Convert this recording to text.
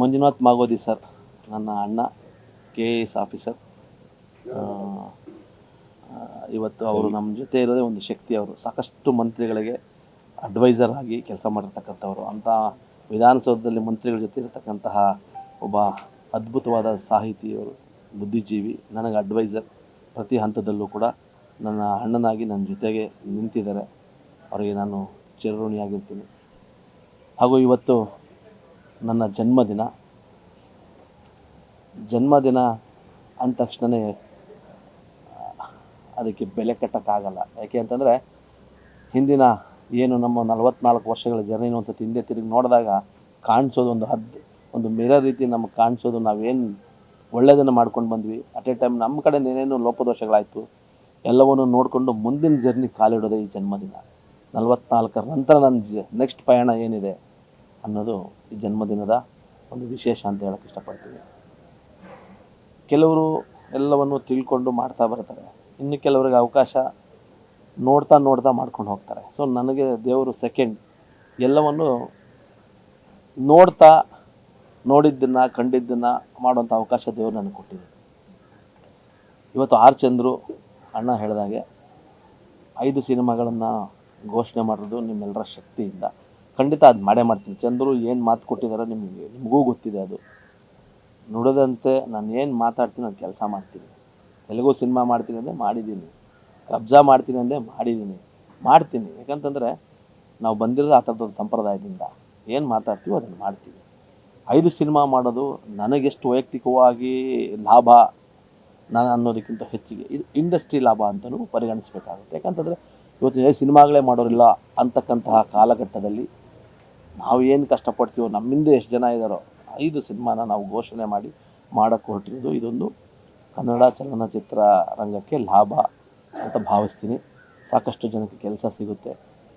Manjunath ಮಾಗೋದಿ sir ನನ್ನ ಅಣ್ಣ K A S officer ಇವತ್ತು ಅವರು ನಮ್ಮ ಜೊತೆ ಇರೋದೇ ಒಂದು ಶಕ್ತಿ ಅವರು. ಸಾಕಷ್ಟು ಮಂತ್ರಿಗಳಿಗೆ ಅಡ್ವೈಸರ್ ಆಗಿ ಕೆಲಸ ಮಾಡಿರ್ತಕ್ಕಂಥವ್ರು. ಅಂಥ ವಿಧಾನಸೌಧದಲ್ಲಿ ಮಂತ್ರಿಗಳ ಜೊತೆ ಇರತಕ್ಕಂತಹ ಒಬ್ಬ ಅದ್ಭುತವಾದ ಸಾಹಿತಿಯವರು ಬುದ್ಧಿಜೀವಿ ನನಗೆ ಅಡ್ವೈಸರ್ ಪ್ರತಿ ಹಂತದಲ್ಲೂ ಕೂಡ ನನ್ನ ಅಣ್ಣನಾಗಿ ನನ್ನ ಜೊತೆಗೆ ನಿಂತಿದ್ದಾರೆ. ಅವರಿಗೆ ನಾನು ಚಿರಋಣಿಯಾಗಿರ್ತೀನಿ ಹಾಗೂ ಇವತ್ತು ನನ್ನ ಜನ್ಮದಿನ. ಜನ್ಮದಿನ ಅಂದ ತಕ್ಷಣವೇ ಅದಕ್ಕೆ ಬೆಲೆ ಕಟ್ಟೋಕ್ಕಾಗಲ್ಲ. ಯಾಕೆ ಅಂತಂದರೆ, ಹಿಂದಿನ ಏನು ನಮ್ಮ ನಲವತ್ನಾಲ್ಕು ವರ್ಷಗಳ ಜರ್ನಿನ ಒಂದು ಸತಿ ಹಿಂದೆ ತಿರುಗಿ ನೋಡಿದಾಗ ಕಾಣಿಸೋದು ಒಂದು ಹದ್ದು ಒಂದು ಮಿರರ್ ರೀತಿ ನಮಗೆ ಕಾಣಿಸೋದು ನಾವೇನು ಒಳ್ಳೆಯದನ್ನು ಮಾಡ್ಕೊಂಡು ಬಂದ್ವಿ. ಅಟ್ ಎ ಟೈಮ್ ನಮ್ಮ ಕಡೆ ಏನೇನು ಲೋಪದೋಷಗಳಾಯಿತು. ಎಲ್ಲವನ್ನು ನೋಡಿಕೊಂಡು ಮುಂದಿನ ಜರ್ನಿ ಕಾಲಿಡೋದೇ ಈ ಜನ್ಮದಿನ. ನಲವತ್ನಾಲ್ಕರ ನಂತರ ನನ್ನ ನೆಕ್ಸ್ಟ್ ಪಯಣ ಏನಿದೆ? ಅನ್ನೋದು ಈ ಜನ್ಮದಿನದ ಒಂದು ವಿಶೇಷ ಅಂತ ಹೇಳಕ್ಕೆ ಇಷ್ಟಪಡ್ತೀವಿ ಕೆಲವರು ಎಲ್ಲವನ್ನು ತಿಳ್ಕೊಂಡು ಮಾಡ್ತಾ ಬರ್ತಾರೆ. ಇನ್ನು ಕೆಲವರಿಗೆ ಅವಕಾಶ ನೋಡ್ತಾ ನೋಡ್ತಾ ಮಾಡ್ಕೊಂಡು ಹೋಗ್ತಾರೆ. ಸೊ ನನಗೆ ದೇವರು ಸೆಕೆಂಡ್ ಎಲ್ಲವನ್ನು ನೋಡ್ತಾ ನೋಡಿದ್ದನ್ನು, ಕಂಡಿದ್ದನ್ನು ಮಾಡುವಂಥ ಅವಕಾಶ ದೇವರು ನನಗೆ ಕೊಟ್ಟಿದೆ. ಇವತ್ತು ಆರ್ ಚಂದ್ರು ಅಣ್ಣ ಹೇಳಿದಾಗೆ, ಐದು ಸಿನಿಮಾಗಳನ್ನು ಘೋಷಣೆ ಮಾಡೋದು ನಿಮ್ಮೆಲ್ಲರ ಶಕ್ತಿಯಿಂದ. ಖಂಡಿತ ಅದು ಮಾಡೇ ಮಾಡ್ತೀನಿ. ಚಂದ್ರು ಏನು ಮಾತು ಕೊಟ್ಟಿದ್ದಾರೋ ನಿಮಗೆ, ನಿಮಗೂ ಗೊತ್ತಿದೆ ಅದು. ನುಡದಂತೆ ನಾನು ಏನು ಮಾತಾಡ್ತೀನಿ ನಾನು ಕೆಲಸ ಮಾಡ್ತೀನಿ. ತೆಲುಗು ಸಿನಿಮಾ ಮಾಡ್ತೀನಿ ಅಂದರೆ ಮಾಡಿದ್ದೀನಿ. ಕಬ್ಜಾ ಮಾಡ್ತೀನಿ ಅಂದರೆ ಮಾಡಿದ್ದೀನಿ. ಮಾಡ್ತೀನಿ. ಯಾಕಂತಂದರೆ ನಾವು ಬಂದಿರೋದು ಆ ಥರದೊಂದು ಸಂಪ್ರದಾಯದಿಂದ ಏನು ಮಾತಾಡ್ತೀವೋ ಅದನ್ನು ಮಾಡ್ತೀವಿ. ಐದು ಸಿನಿಮಾ ಮಾಡೋದು ನನಗೆಷ್ಟು ವೈಯಕ್ತಿಕವಾಗಿ ಲಾಭ ನಾನು ಅನ್ನೋದಕ್ಕಿಂತ ಹೆಚ್ಚಿಗೆ, ಇದು ಇಂಡಸ್ಟ್ರಿ ಲಾಭ ಅಂತಲೂ ಪರಿಗಣಿಸಬೇಕಾಗುತ್ತೆ. ಯಾಕಂತಂದರೆ ಇವತ್ತು ಸಿನಿಮಾಗಳೇ ಮಾಡೋರಿಲ್ಲ ಅಂತಕ್ಕಂತಹ ಕಾಲಘಟ್ಟದಲ್ಲಿ ನಾವು ಏನು ಕಷ್ಟಪಡ್ತೀವೋ, ನಮ್ಮಿಂದ ಎಷ್ಟು ಜನ ಇದ್ದಾರೋ ಐದು ಸಿನಿಮಾನ ನಾವು ಘೋಷಣೆ ಮಾಡಿ ಮಾಡೋಕ್ಕೆ ಹೊರಟಿರೋದು ಇದೊಂದು ಕನ್ನಡ ಚಲನಚಿತ್ರ ರಂಗಕ್ಕೆ ಲಾಭ ಅಂತ ಭಾವಿಸ್ತೀನಿ. ಸಾಕಷ್ಟು ಜನಕ್ಕೆ ಕೆಲಸ ಸಿಗುತ್ತೆ.